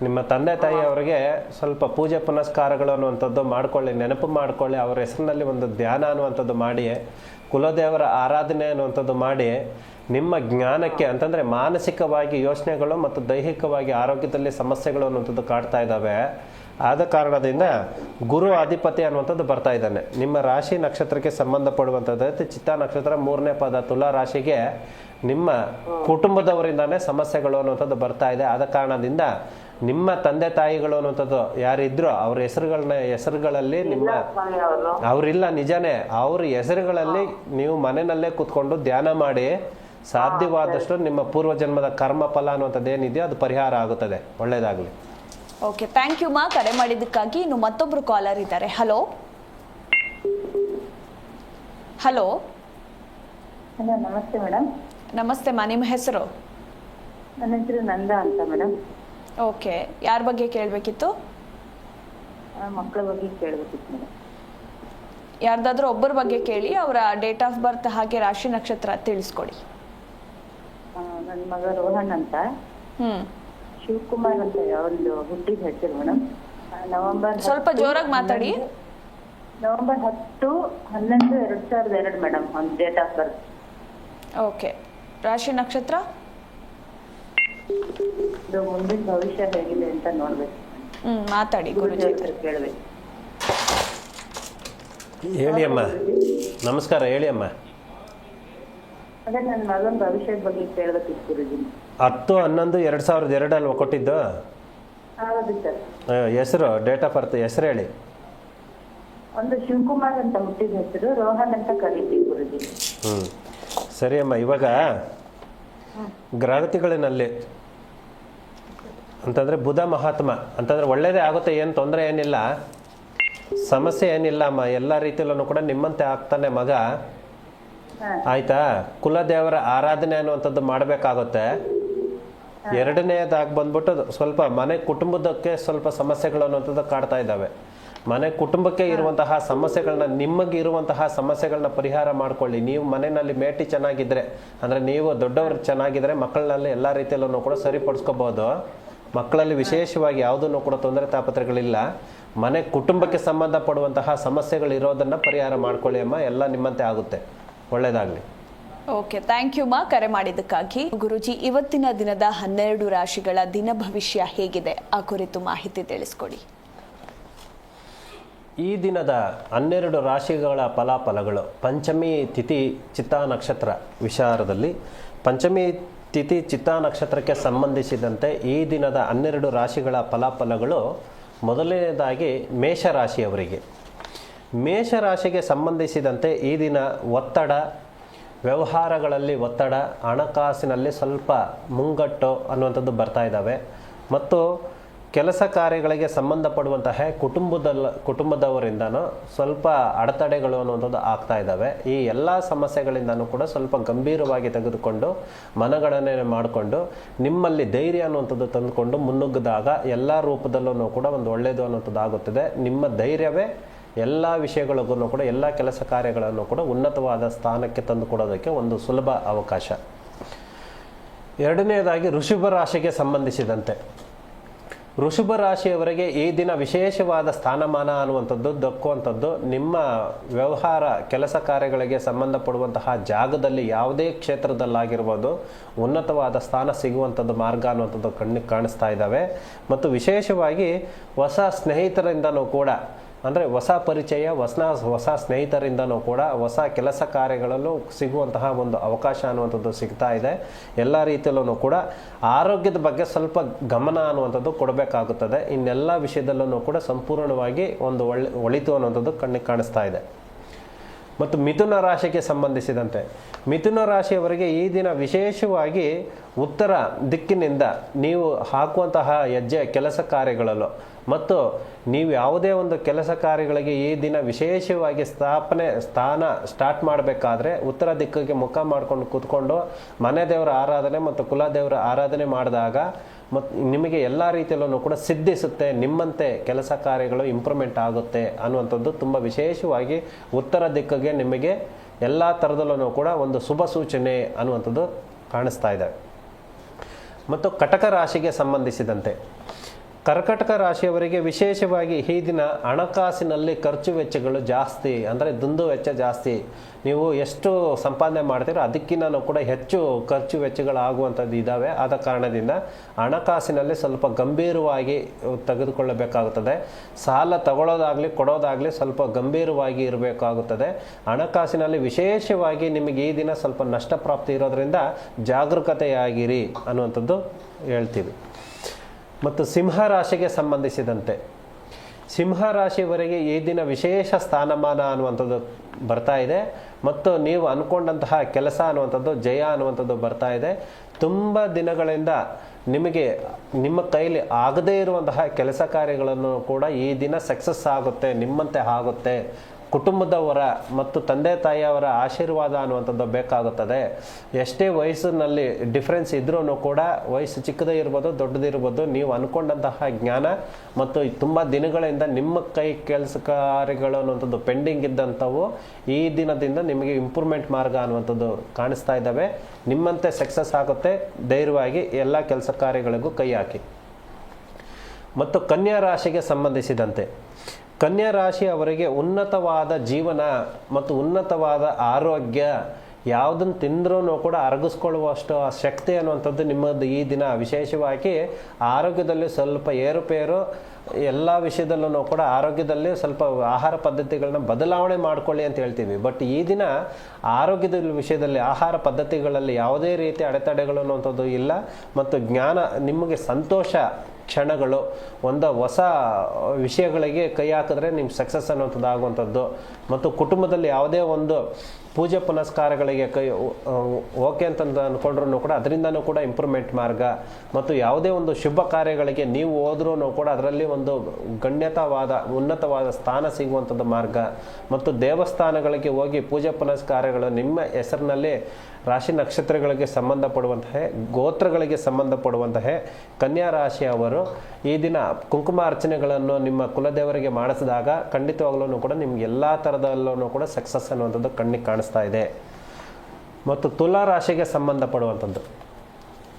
ನಿಮ್ಮ ತಂದೆ ತಾಯಿ ಅವರಿಗೆ ಸ್ವಲ್ಪ ಪೂಜೆ ಪುನಸ್ಕಾರಗಳು ಅನ್ನುವಂಥದ್ದು ಮಾಡ್ಕೊಳ್ಳಿ, ನೆನಪು ಮಾಡ್ಕೊಳ್ಳಿ, ಅವರ ಹೆಸರಿನಲ್ಲಿ ಒಂದು ಧ್ಯಾನ ಅನ್ನುವಂಥದ್ದು ಮಾಡಿ, ಕುಲದೇವರ ಆರಾಧನೆ ಅನ್ನುವಂಥದ್ದು ಮಾಡಿ ನಿಮ್ಮ ಜ್ಞಾನಕ್ಕೆ ಅಂತಂದರೆ ಮಾನಸಿಕವಾಗಿ ಯೋಚನೆಗಳು ಮತ್ತು ದೈಹಿಕವಾಗಿ ಆರೋಗ್ಯದಲ್ಲಿ ಸಮಸ್ಯೆಗಳು ಅನ್ನುವಂಥದ್ದು ಕಾಡ್ತಾ ಇದ್ದಾವೆ. ಆದ ಕಾರಣದಿಂದ ಗುರು ಅಧಿಪತಿ ಅನ್ನುವಂಥದ್ದು ಬರ್ತಾ ಇದ್ದಾನೆ. ನಿಮ್ಮ ರಾಶಿ ನಕ್ಷತ್ರಕ್ಕೆ ಸಂಬಂಧಪಡುವಂಥದ್ದು ಚಿತ್ತ ನಕ್ಷತ್ರ ಮೂರನೇ ಪದ ತುಲಾ ರಾಶಿಗೆ ನಿಮ್ಮ ಕುಟುಂಬದವರಿಂದಾನೇ ಸಮಸ್ಯೆಗಳು ಅನ್ನುವಂಥದ್ದು ಬರ್ತಾ ಇದೆ. ಆದ ಕಾರಣದಿಂದ ನಿಮ್ಮ ತಂದೆ ತಾಯಿಗಳು ಅನ್ನುವಂಥದ್ದು ಯಾರಿದ್ರು ಅವ್ರ ಹೆಸರುಗಳನ್ನ ಹೆಸರುಗಳಲ್ಲಿ ನಿಮ್ಮ ಅವರಿಲ್ಲ ನಿಜಾನೇ. ಅವ್ರ ಹೆಸರುಗಳಲ್ಲಿ ನೀವು ಮನೆಯಲ್ಲೇ ಕೂತ್ಕೊಂಡು ಧ್ಯಾನ ಮಾಡಿ ಸಾಧ್ಯವಾದಷ್ಟು ನಿಮ್ಮ ಪೂರ್ವಜನ್ಮದ ಕರ್ಮ ಫಲ ಅನ್ನುವಂಥದ್ದು ಏನಿದೆಯೋ ಅದು ಪರಿಹಾರ ಆಗುತ್ತದೆ. ಒಳ್ಳೇದಾಗಲಿ. ಓಕೆ ಥ್ಯಾಂಕ್ ಯು ಮಾ ಕರೆ ಮಾಡಿದ್ದಕ್ಕಾಗಿ ಇನ್ನು ಮತ್ತೊಬ್ಬರು ಕಾಲರ್ ಇದ್ದಾರೆ. ಹಲೋ ಹಲೋ ಹಲೋ ನಮಸ್ತೆ ಮೇಡಮ್ ನಮಸ್ತೆ ಮಾ. ನಿಮ್ಮ ಹೆಸರು? ನನ್ನ ಹೆಸರು ನಂದ ಅಂತ ಮೇಡಮ್ ಓಕೆ ಯಾರ ಬಗ್ಗೆ ಕೇಳಬೇಕಿತ್ತು? ಮಕ್ಕಳ ಬಗ್ಗೆ ಕೇಳಬೇಕಿತ್ತು ಮೇಡಮ್ ಯಾರ್ದಾದ್ರೂ ಒಬ್ಬರ ಬಗ್ಗೆ ಕೇಳಿ ಅವರ ಡೇಟ್ ಆಫ್ ಬರ್ತ್ ಹಾಗೆ ರಾಶಿ ನಕ್ಷತ್ರ ತಿಳಿಸ್ಕೊಡಿ. ನನ್ನ ಮಗ ರೋಹನ್ ಅಂತ. ಹ್ಮ್. ಶಿವಕುಮಾರ್ ಅಂತ ಒಂದು ಹುಟ್ಟಿದ ಹೆಸರು ಮೇಡಮ್. ನವೆಂಬರ್ ಸ್ವಲ್ಪ ಜೋರಾಗಿ ಮಾತಾಡಿ. ನವೆಂಬರ್ ಹತ್ತು ಹನ್ನೊಂದು ಎರಡ್ ಸಾವಿರದ ಎರಡು ಮೇಡಮ್ ಒಂದು ಡೇಟ್ ಆಫ್ ಬರ್ತ್ ಓಕೆ. ರಾಶಿ ನಕ್ಷತ್ರ? ಇದು ಮುಂದಿನ ಭವಿಷ್ಯ ಹೇಗಿದೆ ಅಂತ ನೋಡ್ಬೇಕು. ಹ್ಮ್ ಮಾತಾಡಿ ಗುರುಜಿ. ಹತ್ರ ಕೇಳ್ಬೇಕು. ಹೇಳಿ ಅಮ್ಮ. ನಮಸ್ಕಾರ ಹೇಳಿ ಅಮ್ಮ. ಅದೇ ನನ್ನ ಮಗನ ಭವಿಷ್ಯದ ಬಗ್ಗೆ ಕೇಳ್ಬೇಕಿತ್ತು ಗುರುಜಿ. ಹತ್ತು ಹನ್ನೊಂದು ಎರಡು ಸಾವಿರದ ಎರಡಲ್ವ ಕೊಟ್ಟಿದ್ದು? ಹೌದು ಸರ್. ಹೆಸರು ಡೇಟ್ ಆಫ್ ಬರ್ತ್ ಹೆಸರು ಹೇಳಿ. ಒಂದು ಶಿವಕುಮಾರ್ ಅಂತ ಹುಟ್ಟಿದ ಹೆಸರು ರೋಹನ್ ಅಂತ ಕರೀತೀವಿ ಗುರುಜಿ. ಹ್ಞೂ ಸರಿ ಅಮ್ಮ ಇವಾಗ ಗ್ರಹತಿಗಳಿನಲ್ಲಿ ಅಂತಂದ್ರೆ ಬುಧ ಮಹಾತ್ಮ ಅಂತಂದ್ರೆ ಒಳ್ಳೇದೇ ಆಗುತ್ತೆ ಏನು ತೊಂದರೆ ಏನಿಲ್ಲ. ಸಮಸ್ಯೆ ಏನಿಲ್ಲ ಅಮ್ಮ ಎಲ್ಲ ರೀತಿಯಲ್ಲೂ ಕೂಡ ನಿಮ್ಮಂತೆ ಆಗ್ತಾನೆ ಮಗ. ಆಯ್ತಾ? ಕುಲದೇವರ ಆರಾಧನೆ ಅನ್ನುವಂಥದ್ದು ಮಾಡಬೇಕಾಗುತ್ತೆ. ಎರಡನೇದಾಗಿ ಬಂದ್ಬಿಟ್ಟು ಸ್ವಲ್ಪ ಮನೆ ಕುಟುಂಬದಕ್ಕೆ ಸ್ವಲ್ಪ ಸಮಸ್ಯೆಗಳು ಅನ್ನುವಂಥದ್ದು ಕಾಡ್ತಾ ಇದ್ದಾವೆ. ಮನೆ ಕುಟುಂಬಕ್ಕೆ ಇರುವಂತಹ ಸಮಸ್ಯೆಗಳನ್ನ ನಿಮಗೆ ಇರುವಂತಹ ಸಮಸ್ಯೆಗಳನ್ನ ಪರಿಹಾರ ಮಾಡ್ಕೊಳ್ಳಿ. ನೀವು ಮನೆಯಲ್ಲಿ ಮೇಟಿ ಚೆನ್ನಾಗಿದ್ರೆ ಅಂದರೆ ನೀವು ದೊಡ್ಡವರು ಚೆನ್ನಾಗಿದ್ರೆ ಮಕ್ಕಳಲ್ಲಿ ಎಲ್ಲ ರೀತಿಯಲ್ಲೂ ಕೂಡ ಸರಿಪಡಿಸ್ಕೋಬಹುದು ಮಕ್ಕಳಲ್ಲಿ ವಿಶೇಷವಾಗಿ ಯಾವುದನ್ನು ಕೂಡ ತೊಂದರೆ ತಾಪತ್ರೆಗಳಿಲ್ಲ ಮನೆ ಕುಟುಂಬಕ್ಕೆ ಸಂಬಂಧಪಡುವಂತಹ ಸಮಸ್ಯೆಗಳು ಇರೋದನ್ನ ಪರಿಹಾರ ಮಾಡ್ಕೊಳ್ಳಿ ಅಮ್ಮ. ಎಲ್ಲ ನಿಮ್ಮಂತೆ ಆಗುತ್ತೆ. ಒಳ್ಳೇದಾಗಲಿ. ಓಕೆ ಥ್ಯಾಂಕ್ ಯು ಮಾ ಕರೆ ಮಾಡಿದ್ದಕ್ಕಾಗಿ. ಗುರುಜಿ ಇವತ್ತಿನ ದಿನದ ಹನ್ನೆರಡು ರಾಶಿಗಳ ದಿನ ಭವಿಷ್ಯ ಹೇಗಿದೆ? ಆ ಕುರಿತು ಮಾಹಿತಿ ತಿಳಿಸ್ಕೊಡಿ. ಈ ದಿನದ ಹನ್ನೆರಡು ರಾಶಿಗಳ ಫಲಾಫಲಗಳು. ಪಂಚಮಿ ತಿಥಿ ಚಿತ್ತಾ ನಕ್ಷತ್ರ ವಿಚಾರದಲ್ಲಿ. ಪಂಚಮಿ ತಿಥಿ ಚಿತ್ತಾ ನಕ್ಷತ್ರಕ್ಕೆ ಸಂಬಂಧಿಸಿದಂತೆ ಈ ದಿನದ ಹನ್ನೆರಡು ರಾಶಿಗಳ ಫಲಾಫಲಗಳು ಮೊದಲನೇದಾಗಿ ಮೇಷರಾಶಿಯವರಿಗೆ ಮೇಷರಾಶಿಗೆ ಸಂಬಂಧಿಸಿದಂತೆ ಈ ದಿನ ಒತ್ತಡ, ವ್ಯವಹಾರಗಳಲ್ಲಿ ಒತ್ತಡ, ಹಣಕಾಸಿನಲ್ಲಿ ಸ್ವಲ್ಪ ಮುಂಗಟ್ಟು ಅನ್ನುವಂಥದ್ದು ಬರ್ತಾ ಇದ್ದಾವೆ. ಮತ್ತು ಕೆಲಸ ಕಾರ್ಯಗಳಿಗೆ ಸಂಬಂಧಪಡುವಂತಹ ಕುಟುಂಬದಲ್ಲ ಕುಟುಂಬದವರಿಂದನೂ ಸ್ವಲ್ಪ ಅಡೆತಡೆಗಳು ಅನ್ನುವಂಥದ್ದು ಆಗ್ತಾ ಇದ್ದಾವೆ. ಈ ಎಲ್ಲ ಸಮಸ್ಯೆಗಳಿಂದನೂ ಕೂಡ ಸ್ವಲ್ಪ ಗಂಭೀರವಾಗಿ ತೆಗೆದುಕೊಂಡು, ಮನಗಣನೆ ಮಾಡಿಕೊಂಡು, ನಿಮ್ಮಲ್ಲಿ ಧೈರ್ಯ ಅನ್ನುವಂಥದ್ದು ತಂದುಕೊಂಡು ಮುನ್ನುಗ್ಗಿದಾಗ ಎಲ್ಲ ರೂಪದಲ್ಲೂ ಕೂಡ ಒಂದು ಒಳ್ಳೆಯದು ಅನ್ನುವಂಥದ್ದು ಆಗುತ್ತದೆ. ನಿಮ್ಮ ಧೈರ್ಯವೇ ಎಲ್ಲ ವಿಷಯಗಳಿಗೂ ಕೂಡ, ಎಲ್ಲ ಕೆಲಸ ಕಾರ್ಯಗಳನ್ನು ಕೂಡ ಉನ್ನತವಾದ ಸ್ಥಾನಕ್ಕೆ ತಂದು ಕೊಡೋದಕ್ಕೆ ಒಂದು ಸುಲಭ ಅವಕಾಶ. ಎರಡನೆಯದಾಗಿ ಋಷಭ ರಾಶಿಗೆ ಸಂಬಂಧಿಸಿದಂತೆ. ಋಷಭ ರಾಶಿಯವರಿಗೆ ಈ ದಿನ ವಿಶೇಷವಾದ ಸ್ಥಾನಮಾನ ಅನ್ನುವಂಥದ್ದು, ದಕ್ಕುವಂಥದ್ದು, ನಿಮ್ಮ ವ್ಯವಹಾರ, ಕೆಲಸ ಕಾರ್ಯಗಳಿಗೆ ಸಂಬಂಧಪಡುವಂತಹ ಜಾಗದಲ್ಲಿ ಯಾವುದೇ ಕ್ಷೇತ್ರದಲ್ಲಾಗಿರ್ಬೋದು, ಉನ್ನತವಾದ ಸ್ಥಾನ ಸಿಗುವಂಥದ್ದು ಮಾರ್ಗ ಅನ್ನುವಂಥದ್ದು ಕಣ್ಣಿಗೆ ಕಾಣಿಸ್ತಾ ಇದ್ದಾವೆ. ಮತ್ತು ವಿಶೇಷವಾಗಿ ಹೊಸ ಸ್ನೇಹಿತರಿಂದನೂ ಕೂಡ ಅಂದರೆ ಹೊಸ ಪರಿಚಯ ಹೊಸ ಹೊಸ ಸ್ನೇಹಿತರಿಂದನೂ ಕೂಡ ಹೊಸ ಕೆಲಸ ಕಾರ್ಯಗಳಲ್ಲೂ ಸಿಗುವಂತಹ ಒಂದು ಅವಕಾಶ ಅನ್ನುವಂಥದ್ದು ಸಿಗ್ತಾ ಇದೆ. ಎಲ್ಲ ರೀತಿಯಲ್ಲೂ ಕೂಡ ಆರೋಗ್ಯದ ಬಗ್ಗೆ ಸ್ವಲ್ಪ ಗಮನ ಅನ್ನುವಂಥದ್ದು ಕೊಡಬೇಕಾಗುತ್ತದೆ. ಇನ್ನೆಲ್ಲ ವಿಷಯದಲ್ಲೂ ಕೂಡ ಸಂಪೂರ್ಣವಾಗಿ ಒಂದು ಒಳ್ಳೆ, ಒಳಿತು ಅನ್ನುವಂಥದ್ದು ಕಣ್ಣಿಗೆ ಕಾಣಿಸ್ತಾ ಇದೆ. ಮತ್ತು ಮಿಥುನ ರಾಶಿಗೆ ಸಂಬಂಧಿಸಿದಂತೆ, ಮಿಥುನ ರಾಶಿಯವರಿಗೆ ಈ ದಿನ ವಿಶೇಷವಾಗಿ ಉತ್ತರ ದಿಕ್ಕಿನಿಂದ ನೀವು ಹಾಕುವಂತಹ ಹೆಜ್ಜೆ, ಕೆಲಸ ಕಾರ್ಯಗಳಲ್ಲೂ ಮತ್ತು ನೀವು ಯಾವುದೇ ಒಂದು ಕೆಲಸ ಕಾರ್ಯಗಳಿಗೆ ಈ ದಿನ ವಿಶೇಷವಾಗಿ ಸ್ಥಾಪನೆ, ಸ್ಥಾನ ಸ್ಟಾರ್ಟ್ ಮಾಡಬೇಕಾದ್ರೆ ಉತ್ತರ ದಿಕ್ಕಿಗೆ ಮುಖ ಮಾಡ್ಕೊಂಡು ಕೂತ್ಕೊಂಡು ಮನೆ ದೇವರ ಆರಾಧನೆ ಮತ್ತು ಕುಲದೇವರ ಆರಾಧನೆ ಮಾಡಿದಾಗ ಮತ್ತು ನಿಮಗೆ ಎಲ್ಲ ರೀತಿಯಲ್ಲೂ ಕೂಡ ಸಿದ್ಧಿಸುತ್ತೆ, ನಿಮ್ಮಂತೆ ಕೆಲಸ ಕಾರ್ಯಗಳು ಇಂಪ್ರೂವ್ಮೆಂಟ್ ಆಗುತ್ತೆ ಅನ್ನುವಂಥದ್ದು ತುಂಬ ವಿಶೇಷವಾಗಿ ಉತ್ತರ ದಿಕ್ಕಿಗೆ ನಿಮಗೆ ಎಲ್ಲ ಥರದಲ್ಲೂ ಕೂಡ ಒಂದು ಶುಭ ಸೂಚನೆ ಅನ್ನುವಂಥದ್ದು ಕಾಣಿಸ್ತಾ ಇದೆ. ಮತ್ತು ಕಟಕ ರಾಶಿಗೆ ಸಂಬಂಧಿಸಿದಂತೆ ಕರ್ಕಟಕ ರಾಶಿಯವರಿಗೆ ವಿಶೇಷವಾಗಿ ಈ ದಿನ ಹಣಕಾಸಿನಲ್ಲಿ ಖರ್ಚು ವೆಚ್ಚಗಳು ಜಾಸ್ತಿ, ಅಂದರೆ ದುಂದು ವೆಚ್ಚ ಜಾಸ್ತಿ. ನೀವು ಎಷ್ಟು ಸಂಪಾದನೆ ಮಾಡ್ತೀರೋ ಅದಕ್ಕಿಂತ ಕೂಡ ಹೆಚ್ಚು ಖರ್ಚು ವೆಚ್ಚಗಳಾಗುವಂಥದ್ದು ಇದ್ದಾವೆ. ಆದ ಕಾರಣದಿಂದ ಹಣಕಾಸಿನಲ್ಲಿ ಸ್ವಲ್ಪ ಗಂಭೀರವಾಗಿ ತೆಗೆದುಕೊಳ್ಳಬೇಕಾಗುತ್ತದೆ. ಸಾಲ ತಗೊಳ್ಳೋದಾಗಲಿ ಕೊಡೋದಾಗಲಿ ಸ್ವಲ್ಪ ಗಂಭೀರವಾಗಿ ಇರಬೇಕಾಗುತ್ತದೆ. ಹಣಕಾಸಿನಲ್ಲಿ ವಿಶೇಷವಾಗಿ ನಿಮಗೆ ಈ ದಿನ ಸ್ವಲ್ಪ ನಷ್ಟ ಪ್ರಾಪ್ತಿ ಇರೋದ್ರಿಂದ ಜಾಗರೂಕತೆಯಾಗಿರಿ ಅನ್ನುವಂಥದ್ದು ಹೇಳ್ತೀವಿ. ಮತ್ತು ಸಿಂಹ ರಾಶಿಗೆ ಸಂಬಂಧಿಸಿದಂತೆ. ಸಿಂಹ ರಾಶಿವರೆಗೆ ಈ ದಿನ ವಿಶೇಷ ಸ್ಥಾನಮಾನ ಅನ್ನುವಂಥದ್ದು ಬರ್ತಾ ಇದೆ. ಮತ್ತು ನೀವು ಅಂದ್ಕೊಂಡಂತಹ ಕೆಲಸ ಅನ್ನುವಂಥದ್ದು, ಜಯ ಅನ್ನುವಂಥದ್ದು ಬರ್ತಾ ಇದೆ. ತುಂಬ ದಿನಗಳಿಂದ ನಿಮಗೆ, ನಿಮ್ಮ ಕೈಲಿ ಆಗದೇ ಇರುವಂತಹ ಕೆಲಸ ಕಾರ್ಯಗಳನ್ನು ಕೂಡ ಈ ದಿನ ಸಕ್ಸಸ್ ಆಗುತ್ತೆ, ನಿಮ್ಮಂತೆ ಆಗುತ್ತೆ. ಕುಟುಂಬದವರ ಮತ್ತು ತಂದೆ ತಾಯಿಯವರ ಆಶೀರ್ವಾದ ಅನ್ನುವಂಥದ್ದು ಬೇಕಾಗುತ್ತದೆ. ಎಷ್ಟೇ ವಯಸ್ಸಿನಲ್ಲಿ ಡಿಫ್ರೆನ್ಸ್ ಇದ್ರೂ ಕೂಡ ವಯಸ್ಸು ಚಿಕ್ಕದೇ ಇರ್ಬೋದು ದೊಡ್ಡದಿರ್ಬೋದು ನೀವು ಅಂದ್ಕೊಂಡಂತಹ ಜ್ಞಾನ ಮತ್ತು ತುಂಬ ದಿನಗಳಿಂದ ನಿಮ್ಮ ಕೈ ಕೆಲಸ ಕಾರ್ಯಗಳು ಅನ್ನುವಂಥದ್ದು ಪೆಂಡಿಂಗ್ ಇದ್ದಂಥವು ಈ ದಿನದಿಂದ ನಿಮಗೆ ಇಂಪ್ರೂವ್ಮೆಂಟ್ ಮಾರ್ಗ ಅನ್ನುವಂಥದ್ದು ಕಾಣಿಸ್ತಾ ಇದ್ದಾವೆ. ನಿಮ್ಮಂತೆ ಸಕ್ಸಸ್ ಆಗುತ್ತೆ. ಧೈರ್ಯವಾಗಿ ಎಲ್ಲ ಕೆಲಸ ಕಾರ್ಯಗಳಿಗೂ ಕೈ ಹಾಕಿ. ಮತ್ತು ಕನ್ಯಾ ರಾಶಿಗೆ ಸಂಬಂಧಿಸಿದಂತೆ ಕನ್ಯಾ ರಾಶಿ ಅವರಿಗೆ ಉನ್ನತವಾದ ಜೀವನ ಮತ್ತು ಉನ್ನತವಾದ ಆರೋಗ್ಯ ಯಾವುದನ್ನು ತಿಂದ್ರೂ ಕೂಡ ಅರಗಿಸ್ಕೊಳ್ಳುವಷ್ಟು ಆ ಶಕ್ತಿ ಅನ್ನುವಂಥದ್ದು ನಿಮ್ಮದು ಈ ದಿನ ವಿಶೇಷವಾಗಿ ಆರೋಗ್ಯದಲ್ಲಿ ಸ್ವಲ್ಪ ಏರುಪೇರು ಎಲ್ಲ ವಿಷಯದಲ್ಲೂ ಕೂಡ ಆರೋಗ್ಯದಲ್ಲಿ ಸ್ವಲ್ಪ ಆಹಾರ ಪದ್ಧತಿಗಳನ್ನ ಬದಲಾವಣೆ ಮಾಡಿಕೊಳ್ಳಿ ಅಂತ ಹೇಳ್ತೀವಿ. ಬಟ್ ಈ ದಿನ ಆರೋಗ್ಯದ ವಿಷಯದಲ್ಲಿ ಆಹಾರ ಪದ್ಧತಿಗಳಲ್ಲಿ ಯಾವುದೇ ರೀತಿ ಅಡೆತಡೆಗಳು ಅನ್ನುವಂಥದ್ದು ಇಲ್ಲ. ಮತ್ತು ಜ್ಞಾನ ನಿಮಗೆ ಸಂತೋಷ ಕ್ಷಣಗಳು ಒಂದು ಹೊಸ ವಿಷಯಗಳಿಗೆ ಕೈ ಹಾಕಿದ್ರೆ ನಿಮ್ಮ ಸಕ್ಸಸ್ ಅನ್ನುವಂಥದ್ದು ಆಗುವಂಥದ್ದು. ಮತ್ತು ಕುಟುಂಬದಲ್ಲಿ ಯಾವುದೇ ಒಂದು ಪೂಜೆ ಪುನಸ್ಕಾರಗಳಿಗೆ ಕೈ ಓಕೆ ಅಂತಂದು ಅಂದ್ಕೊಂಡ್ರೂ ಕೂಡ ಅದರಿಂದನೂ ಕೂಡ ಇಂಪ್ರೂವ್ಮೆಂಟ್ ಮಾರ್ಗ ಮತ್ತು ಯಾವುದೇ ಒಂದು ಶುಭ ಕಾರ್ಯಗಳಿಗೆ ನೀವು ಹೋದ್ರೂ ಕೂಡ ಅದರಲ್ಲಿ ಒಂದು ಗಣ್ಯತವಾದ, ಉನ್ನತವಾದ ಸ್ಥಾನ ಸಿಗುವಂಥದ್ದು ಮಾರ್ಗ ಮತ್ತು ದೇವಸ್ಥಾನಗಳಿಗೆ ಹೋಗಿ ಪೂಜೆ ಪುನಸ್ಕಾರಗಳು ನಿಮ್ಮ ಹೆಸರಿನಲ್ಲಿ ರಾಶಿ ನಕ್ಷತ್ರಗಳಿಗೆ ಸಂಬಂಧಪಡುವಂತಹ, ಗೋತ್ರಗಳಿಗೆ ಸಂಬಂಧಪಡುವಂತಹ ಕನ್ಯಾ ರಾಶಿಯವರು ಈ ದಿನ ಕುಂಕುಮ ಅರ್ಚನೆಗಳನ್ನು ನಿಮ್ಮ ಕುಲದೇವರಿಗೆ ಮಾಡಿಸಿದಾಗ ಖಂಡಿತವಾಗ್ಲೂ ಕೂಡ ನಿಮ್ಗೆ ಎಲ್ಲ ಥರದಲ್ಲೂ ಕೂಡ ಸಕ್ಸಸ್ ಅನ್ನುವಂಥದ್ದು ಕಣ್ಣಿಗೆ ಕಾಣಿಸ್ತಾ ಇದೆ. ಮತ್ತು ತುಲಾ ರಾಶಿಗೆ ಸಂಬಂಧಪಡುವಂಥದ್ದು.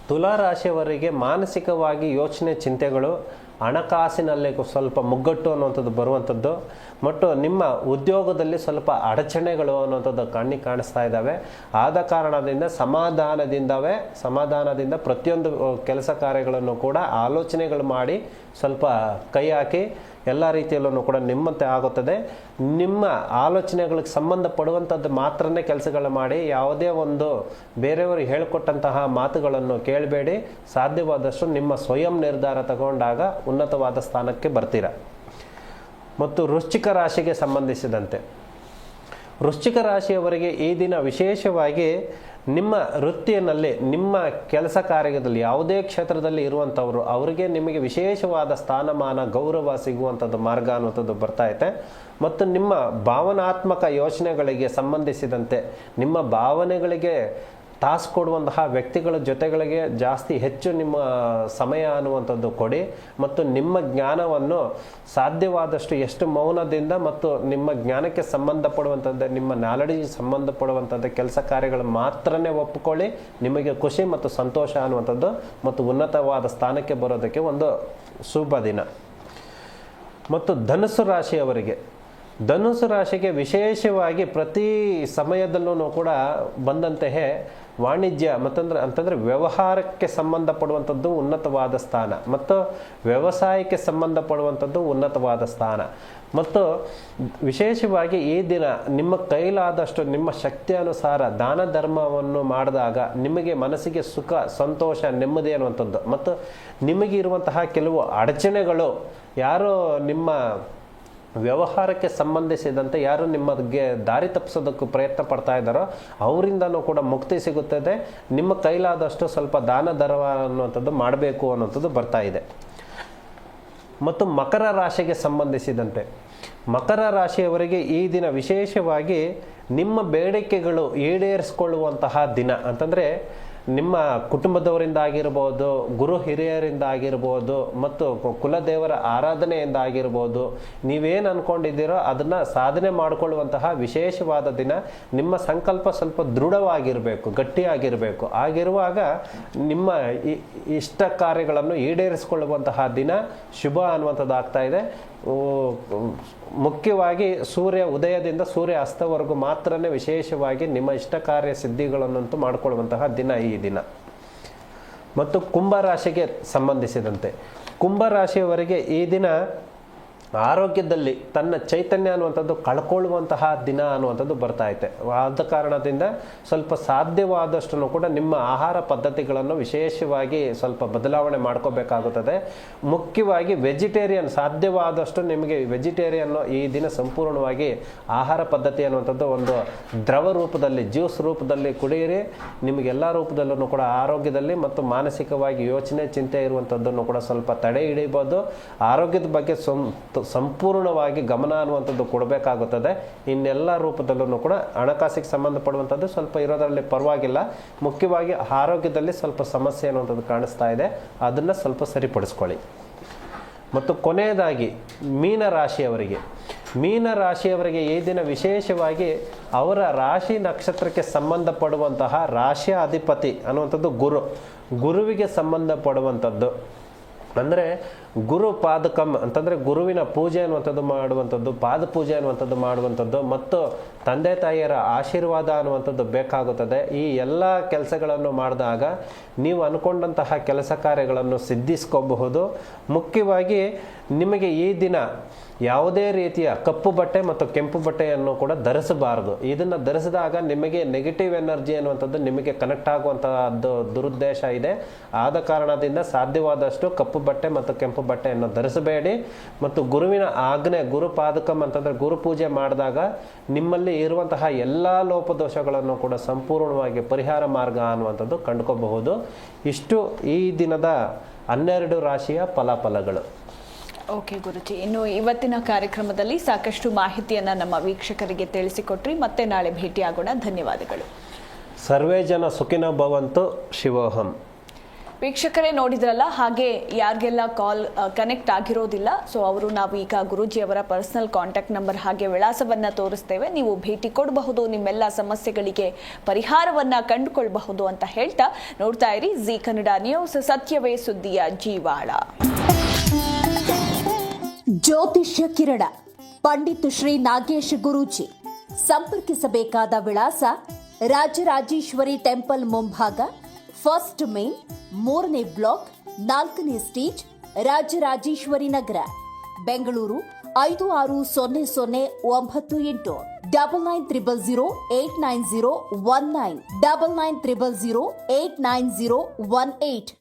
ತುಲಾ ರಾಶಿಯವರಿಗೆ ಮಾನಸಿಕವಾಗಿ ಯೋಚನೆ ಚಿಂತೆಗಳು, ಹಣಕಾಸಿನಲ್ಲಿ ಸ್ವಲ್ಪ ಮುಗ್ಗಟ್ಟು ಅನ್ನುವಂಥದ್ದು ಬರುವಂಥದ್ದು. ಮತ್ತು ನಿಮ್ಮ ಉದ್ಯೋಗದಲ್ಲಿ ಸ್ವಲ್ಪ ಅಡಚಣೆಗಳು ಅನ್ನುವಂಥದ್ದು ಕಣ್ಣಿ ಕಾಣಿಸ್ತಾ ಇದ್ದಾವೆ. ಆದ ಕಾರಣದಿಂದ ಸಮಾಧಾನದಿಂದವೇ, ಸಮಾಧಾನದಿಂದ ಪ್ರತಿಯೊಂದು, ಕೆಲಸ ಕಾರ್ಯಗಳನ್ನು ಕೂಡ ಆಲೋಚನೆಗಳು ಮಾಡಿ ಸ್ವಲ್ಪ ಕೈ ಹಾಕಿ ಎಲ್ಲ ರೀತಿಯಲ್ಲೂ ಕೂಡ ನಿಮ್ಮಂತೆ ಆಗುತ್ತದೆ. ನಿಮ್ಮ ಆಲೋಚನೆಗಳಿಗೆ ಸಂಬಂಧಪಡುವಂಥದ್ದು ಮಾತ್ರನೇ ಕೆಲಸಗಳು ಮಾಡಿ, ಯಾವುದೇ ಒಂದು ಬೇರೆಯವರು ಹೇಳಿಕೊಟ್ಟಂತಹ ಮಾತುಗಳನ್ನು ಕೇಳಬೇಡಿ. ಸಾಧ್ಯವಾದಷ್ಟು ನಿಮ್ಮ ಸ್ವಯಂ ನಿರ್ಧಾರ ತಗೊಂಡಾಗ ಉನ್ನತವಾದ ಸ್ಥಾನಕ್ಕೆ ಬರ್ತೀರ? ಮತ್ತು ವೃಶ್ಚಿಕ ರಾಶಿಗೆ ಸಂಬಂಧಿಸಿದಂತೆ. ವೃಶ್ಚಿಕ ರಾಶಿಯವರಿಗೆ ಈ ದಿನ ವಿಶೇಷವಾಗಿ ನಿಮ್ಮ ವೃತ್ತಿಯಲ್ಲಿ ನಿಮ್ಮ ಕೆಲಸ ಕಾರ್ಯದಲ್ಲಿ, ಯಾವುದೇ ಕ್ಷೇತ್ರದಲ್ಲಿ ಇರುವಂಥವರು, ಅವರಿಗೆ ನಿಮಗೆ ವಿಶೇಷವಾದ ಸ್ಥಾನಮಾನ, ಗೌರವ ಸಿಗುವಂಥದ್ದು ಮಾರ್ಗ ಅನ್ನುವಂಥದ್ದು ಬರ್ತಾ ಇದೆ ಮತ್ತು ನಿಮ್ಮ ಭಾವನಾತ್ಮಕ ಯೋಚನೆಗಳಿಗೆ ಸಂಬಂಧಿಸಿದಂತೆ, ನಿಮ್ಮ ಭಾವನೆಗಳಿಗೆ ಟಾಸ್ಕ್ ಕೊಡುವಂತಹ ವ್ಯಕ್ತಿಗಳ ಜೊತೆಗಳಿಗೆ ಜಾಸ್ತಿ ಹೆಚ್ಚು ನಿಮ್ಮ ಸಮಯ ಅನ್ನುವಂಥದ್ದು ಕೊಡಿ ಮತ್ತು ನಿಮ್ಮ ಜ್ಞಾನವನ್ನು ಸಾಧ್ಯವಾದಷ್ಟು ಎಷ್ಟು ಮೌನದಿಂದ ಮತ್ತು ನಿಮ್ಮ ಜ್ಞಾನಕ್ಕೆ ಸಂಬಂಧಪಡುವಂಥದ್ದು, ನಿಮ್ಮ ನಾಲೆಡ್ಜಿಗೆ ಸಂಬಂಧಪಡುವಂಥದ್ದು ಕೆಲಸ ಕಾರ್ಯಗಳು ಮಾತ್ರನೇ ಒಪ್ಪಿಕೊಳ್ಳಿ ನಿಮಗೆ ಖುಷಿ ಮತ್ತು ಸಂತೋಷ ಅನ್ನುವಂಥದ್ದು ಮತ್ತು ಉನ್ನತವಾದ ಸ್ಥಾನಕ್ಕೆ ಬರೋದಕ್ಕೆ ಒಂದು ಶುಭ ದಿನ. ಮತ್ತು ಧನುಸು ರಾಶಿಯವರಿಗೆ ಧನುಸು ರಾಶಿಗೆ ವಿಶೇಷವಾಗಿ ಪ್ರತಿ ಸಮಯದಲ್ಲೂ ಕೂಡ ಬಂದಂತೆಯೇ ವಾಣಿಜ್ಯ ಮತ್ತಂದ್ರೆ ಅಂತಂದರೆ ವ್ಯವಹಾರಕ್ಕೆ ಸಂಬಂಧಪಡುವಂಥದ್ದು ಉನ್ನತವಾದ ಸ್ಥಾನ, ಮತ್ತು ವ್ಯವಸಾಯಕ್ಕೆ ಸಂಬಂಧಪಡುವಂಥದ್ದು ಉನ್ನತವಾದ ಸ್ಥಾನ. ಮತ್ತು ವಿಶೇಷವಾಗಿ ಈ ದಿನ ನಿಮ್ಮ ಕೈಲಾದಷ್ಟು ನಿಮ್ಮ ಶಕ್ತಿಯಾನುಸಾರ ದಾನ ಧರ್ಮವನ್ನು ಮಾಡಿದಾಗ ನಿಮಗೆ ಮನಸ್ಸಿಗೆ ಸುಖ, ಸಂತೋಷ, ನೆಮ್ಮದಿ ಅನ್ನುವಂಥದ್ದು. ಮತ್ತು ನಿಮಗೆ ಇರುವಂತಹ ಕೆಲವು ಅಡಚಣೆಗಳು ಯಾರೋ ನಿಮ್ಮ ವ್ಯವಹಾರಕ್ಕೆ ಸಂಬಂಧಿಸಿದಂತೆ ಯಾರು ನಿಮಗೆ ದಾರಿ ತಪ್ಪಿಸೋದಕ್ಕೂ ಪ್ರಯತ್ನ ಪಡ್ತಾ ಇದ್ದಾರೋ ಅವರಿಂದನೂ ಕೂಡ ಮುಕ್ತಿ ಸಿಗುತ್ತದೆ. ನಿಮ್ಮ ಕೈಲಾದಷ್ಟು ಸ್ವಲ್ಪ ದಾನ ದರವ ಅನ್ನುವಂಥದ್ದು ಮಾಡಬೇಕು ಅನ್ನೋಂಥದ್ದು ಬರ್ತಾ ಇದೆ. ಮತ್ತು ಮಕರ ರಾಶಿಗೆ ಸಂಬಂಧಿಸಿದಂತೆ, ಮಕರ ರಾಶಿಯವರಿಗೆ ಈ ದಿನ ವಿಶೇಷವಾಗಿ ನಿಮ್ಮ ಬೇಡಿಕೆಗಳು ಈಡೇರಿಸ್ಕೊಳ್ಳುವಂತಹ ದಿನ ಅಂತಂದರೆ ನಿಮ್ಮ ಕುಟುಂಬದವರಿಂದ ಆಗಿರ್ಬೋದು ಗುರು ಹಿರಿಯರಿಂದ ಆಗಿರ್ಬೋದು ಮತ್ತು ಕುಲದೇವರ ಆರಾಧನೆಯಿಂದ ಆಗಿರ್ಬೋದು ನೀವೇನು ಅಂದ್ಕೊಂಡಿದ್ದೀರೋ ಅದನ್ನು ಸಾಧನೆ ಮಾಡಿಕೊಳ್ಳುವಂತಹ ವಿಶೇಷವಾದ ದಿನ ನಿಮ್ಮ ಸಂಕಲ್ಪ ಸ್ವಲ್ಪ ದೃಢವಾಗಿರಬೇಕು, ಗಟ್ಟಿಯಾಗಿರಬೇಕು. ಆಗಿರುವಾಗ ನಿಮ್ಮ ಇಷ್ಟ ಕಾರ್ಯಗಳನ್ನು ಈಡೇರಿಸಿಕೊಳ್ಳುವಂತಹ ದಿನ ಶುಭ ಅನ್ನುವಂಥದ್ದು ಆಗ್ತಾ ಇದೆ. ಮುಖ್ಯವಾಗಿ ಸೂರ್ಯ ಉದಯದಿಂದ ಸೂರ್ಯ ಅಸ್ತವರೆಗೂ ಮಾತ್ರನೇ ವಿಶೇಷವಾಗಿ ನಿಮ್ಮ ಇಷ್ಟ ಕಾರ್ಯ ಸಿದ್ಧಿಗಳನ್ನಂತೂ ಮಾಡಿಕೊಳ್ಳುವಂತಹ ದಿನ ಈ ದಿನ. ಮತ್ತು ಕುಂಭರಾಶಿಗೆ ಸಂಬಂಧಿಸಿದಂತೆ. ಕುಂಭರಾಶಿಯವರಿಗೆ ಈ ದಿನ ಆರೋಗ್ಯದಲ್ಲಿ ತನ್ನ ಚೈತನ್ಯ ಅನ್ನುವಂಥದ್ದು ಕಳ್ಕೊಳ್ಳುವಂತಹ ದಿನ ಅನ್ನುವಂಥದ್ದು ಬರ್ತಾ ಐತೆ. ಆದ ಕಾರಣದಿಂದ ಸ್ವಲ್ಪ ಸಾಧ್ಯವಾದಷ್ಟು ಕೂಡ ನಿಮ್ಮ ಆಹಾರ ಪದ್ಧತಿಗಳನ್ನು ವಿಶೇಷವಾಗಿ ಸ್ವಲ್ಪ ಬದಲಾವಣೆ ಮಾಡ್ಕೋಬೇಕಾಗುತ್ತದೆ. ಮುಖ್ಯವಾಗಿ ವೆಜಿಟೇರಿಯನ್ ಸಾಧ್ಯವಾದಷ್ಟು ನಿಮಗೆ ವೆಜಿಟೇರಿಯನ್ ಈ ದಿನ ಸಂಪೂರ್ಣವಾಗಿ ಆಹಾರ ಪದ್ಧತಿ ಅನ್ನುವಂಥದ್ದು ಒಂದು ದ್ರವ ರೂಪದಲ್ಲಿ, ಜ್ಯೂಸ್ ರೂಪದಲ್ಲಿ ಕುಡಿಯಿರಿ. ನಿಮಗೆಲ್ಲ ರೂಪದಲ್ಲೂ ಕೂಡ ಆರೋಗ್ಯದಲ್ಲಿ ಮತ್ತು ಮಾನಸಿಕವಾಗಿ ಯೋಚನೆ, ಚಿಂತೆ ಇರುವಂಥದ್ದನ್ನು ಕೂಡ ಸ್ವಲ್ಪ ತಡೆ ಹಿಡಿಬೋದು. ಆರೋಗ್ಯದ ಬಗ್ಗೆ ಸಂಪೂರ್ಣವಾಗಿ ಗಮನ ಅನ್ನುವಂಥದ್ದು ಕೊಡಬೇಕಾಗುತ್ತದೆ. ಇನ್ನೆಲ್ಲ ರೂಪದಲ್ಲೂ ಕೂಡ ಹಣಕಾಸಿಗೆ ಸಂಬಂಧಪಡುವಂಥದ್ದು ಸ್ವಲ್ಪ ಇರೋದರಲ್ಲಿ ಪರವಾಗಿಲ್ಲ. ಮುಖ್ಯವಾಗಿ ಆರೋಗ್ಯದಲ್ಲಿ ಸ್ವಲ್ಪ ಸಮಸ್ಯೆ ಅನ್ನುವಂಥದ್ದು ಕಾಣಿಸ್ತಾ ಇದೆ. ಅದನ್ನು ಸ್ವಲ್ಪ ಸರಿಪಡಿಸ್ಕೊಳ್ಳಿ. ಮತ್ತು ಕೊನೆಯದಾಗಿ ಮೀನ ರಾಶಿಯವರಿಗೆ. ಮೀನ ರಾಶಿಯವರಿಗೆ ಈ ದಿನ ವಿಶೇಷವಾಗಿ ಅವರ ರಾಶಿ ನಕ್ಷತ್ರಕ್ಕೆ ಸಂಬಂಧಪಡುವಂತಹ ರಾಶಿಯ ಅಧಿಪತಿ ಅನ್ನುವಂಥದ್ದು ಗುರು. ಗುರುವಿಗೆ ಸಂಬಂಧಪಡುವಂಥದ್ದು. ಅಂದರೆ ಗುರು ಪಾದಕಂ ಅಂತಂದರೆ ಗುರುವಿನ ಪೂಜೆ ಅನ್ನುವಂಥದ್ದು ಮಾಡುವಂಥದ್ದು, ಪಾದ ಪೂಜೆ ಅನ್ನುವಂಥದ್ದು ಮಾಡುವಂಥದ್ದು, ಮತ್ತು ತಂದೆ ತಾಯಿಯರ ಆಶೀರ್ವಾದ ಅನ್ನುವಂಥದ್ದು ಬೇಕಾಗುತ್ತದೆ. ಈ ಎಲ್ಲ ಕೆಲಸಗಳನ್ನು ಮಾಡಿದಾಗ ನೀವು ಅಂದ್ಕೊಂಡಂತಹ ಕೆಲಸ ಕಾರ್ಯಗಳನ್ನು ಸಿದ್ಧಿಸ್ಕೋಬಹುದು. ಮುಖ್ಯವಾಗಿ ನಿಮಗೆ ಈ ದಿನ ಯಾವುದೇ ರೀತಿಯ ಕಪ್ಪು ಬಟ್ಟೆ ಮತ್ತು ಕೆಂಪು ಬಟ್ಟೆಯನ್ನು ಕೂಡ ಧರಿಸಬಾರದು. ಇದನ್ನು ಧರಿಸಿದಾಗ ನಿಮಗೆ ನೆಗೆಟಿವ್ ಎನರ್ಜಿ ಅನ್ನುವಂಥದ್ದು ನಿಮಗೆ ಕನೆಕ್ಟ್ ಆಗುವಂತಹದ್ದು ದುರುದ್ದೇಶ ಇದೆ. ಆದ ಕಾರಣದಿಂದ ಸಾಧ್ಯವಾದಷ್ಟು ಕಪ್ಪು ಬಟ್ಟೆ ಮತ್ತು ಕೆಂಪು ಬಟ್ಟೆಯನ್ನು ಧರಿಸಬೇಡಿ. ಮತ್ತು ಗುರುವಿನ ಆಜ್ಞೆ ಗುರುಪಾದಕಂ ಅಂತಂದರೆ ಅಂತಂದ್ರೆ ಗುರು ಪೂಜೆ ಮಾಡಿದಾಗ ನಿಮ್ಮಲ್ಲಿ ಇರುವಂತಹ ಎಲ್ಲ ಲೋಪದೋಷಗಳನ್ನು ಕೂಡ ಸಂಪೂರ್ಣವಾಗಿ ಪರಿಹಾರ ಮಾರ್ಗ ಅನ್ನುವಂಥದ್ದು ಕಂಡುಕೋಬಹುದು. ಇಷ್ಟು ಈ ದಿನದ ಹನ್ನೆರಡು ರಾಶಿಯ ಫಲಾಫಲಗಳು. ಓಕೆ ಗುರುಜಿ ಇನ್ನು ಇವತ್ತಿನ ಕಾರ್ಯಕ್ರಮದಲ್ಲಿ ಸಾಕಷ್ಟು ಮಾಹಿತಿಯನ್ನು ನಮ್ಮ ವೀಕ್ಷಕರಿಗೆ ತಿಳಿಸಿಕೊಟ್ರಿ. ಮತ್ತೆ ನಾಳೆ ಭೇಟಿಯಾಗೋಣ. ಧನ್ಯವಾದಗಳು. ಸರ್ವೇ ಜನ ಸುಖಿನ ಭವಂತು ಶಿವೋಹಂ. ವೀಕ್ಷಕರೇ ನೋಡಿದ್ರಲ್ಲ, ಹಾಗೆ ಯಾರಿಗೆಲ್ಲ ಕಾಲ್ ಕನೆಕ್ಟ್ ಆಗಿರೋದಿಲ್ಲ ಸೊ ಅವರು ನಾವು ಈಗ ಗುರೂಜಿ ಅವರ ಪರ್ಸನಲ್ ಕಾಂಟ್ಯಾಕ್ಟ್ ನಂಬರ್ ಹಾಗೆ ವಿಳಾಸವನ್ನು ತೋರಿಸ್ತೇವೆ. ನೀವು ಭೇಟಿ ಕೊಡಬಹುದು, ನಿಮ್ಮೆಲ್ಲ ಸಮಸ್ಯೆಗಳಿಗೆ ಪರಿಹಾರವನ್ನು ಕಂಡುಕೊಳ್ಬಹುದು ಅಂತ ಹೇಳ್ತಾ ನೋಡ್ತಾ ಇರಿ. ಜಿ ಕನ್ನಡ ನ್ಯೂಸ್, ಸತ್ಯವೇ ಸುದ್ದಿಯ ಜೀವಾಳ. ಜ್ಯೋತಿಷ್ಯ ಕಿರಣ, ಪಂಡಿತ್ ಶ್ರೀ ನಾಗೇಶ್ ಗುರೂಜಿ. ಸಂಪರ್ಕಿಸಬೇಕಾದ ವಿಳಾಸ ರಾಜರಾಜೇಶ್ವರಿ ಟೆಂಪಲ್ ಮುಂಭಾಗ ಫಸ್ಟ್ ಮೇನ್ ಮೂರನೇ ಬ್ಲಾಕ್ ನಾಲ್ಕನೇ ಸ್ಟೇಜ್ ರಾಜರಾಜೇಶ್ವರಿ ನಗರ. ಬೆಂಗಳೂರು ಐದು ಆರು ಸೊನ್ನೆ ಸೊನ್ನೆ ಒಂಬತ್ತು ಎಂಟು. Double nine triple zero eight nine zero one nine double nine triple zero eight nine zero one eight